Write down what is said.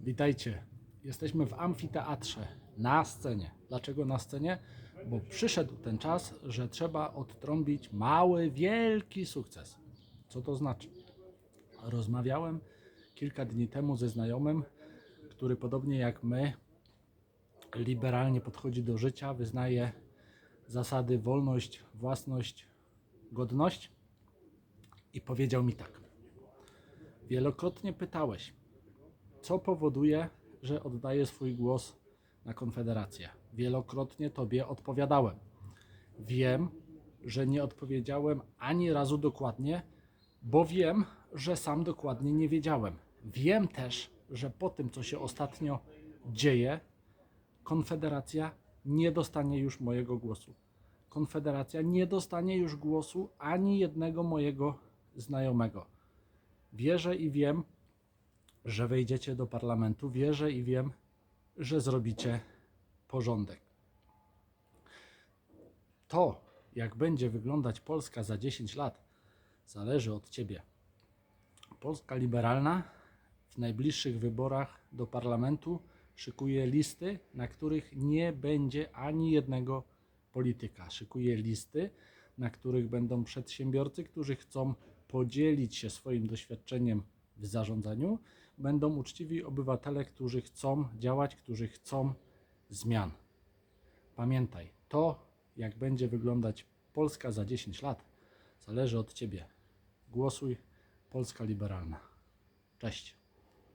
Witajcie. Jesteśmy w amfiteatrze, na scenie. Dlaczego na scenie? Bo przyszedł ten czas, że trzeba odtrąbić mały, wielki sukces. Co to znaczy? Rozmawiałem kilka dni temu ze znajomym, który podobnie jak my liberalnie podchodzi do życia, wyznaje zasady wolność, własność, godność i powiedział mi tak. Wielokrotnie pytałeś, co powoduje, że oddaję swój głos na Konfederację. Wielokrotnie Tobie odpowiadałem. Wiem, że nie odpowiedziałem ani razu dokładnie, bo wiem, że sam dokładnie nie wiedziałem. Wiem też, że po tym, co się ostatnio dzieje, Konfederacja nie dostanie już mojego głosu. Konfederacja nie dostanie już głosu ani jednego mojego znajomego. Wierzę i wiem, że wejdziecie do parlamentu. Wierzę i wiem, że zrobicie porządek. To, jak będzie wyglądać Polska za 10 lat, zależy od Ciebie. Polska liberalna w najbliższych wyborach do parlamentu szykuje listy, na których nie będzie ani jednego polityka. Szykuje listy, na których będą przedsiębiorcy, którzy chcą podzielić się swoim doświadczeniem w zarządzaniu, będą uczciwi obywatele, którzy chcą działać, którzy chcą zmian. Pamiętaj, to jak będzie wyglądać Polska za 10 lat, zależy od Ciebie. Głosuj Polska Liberalna. Cześć.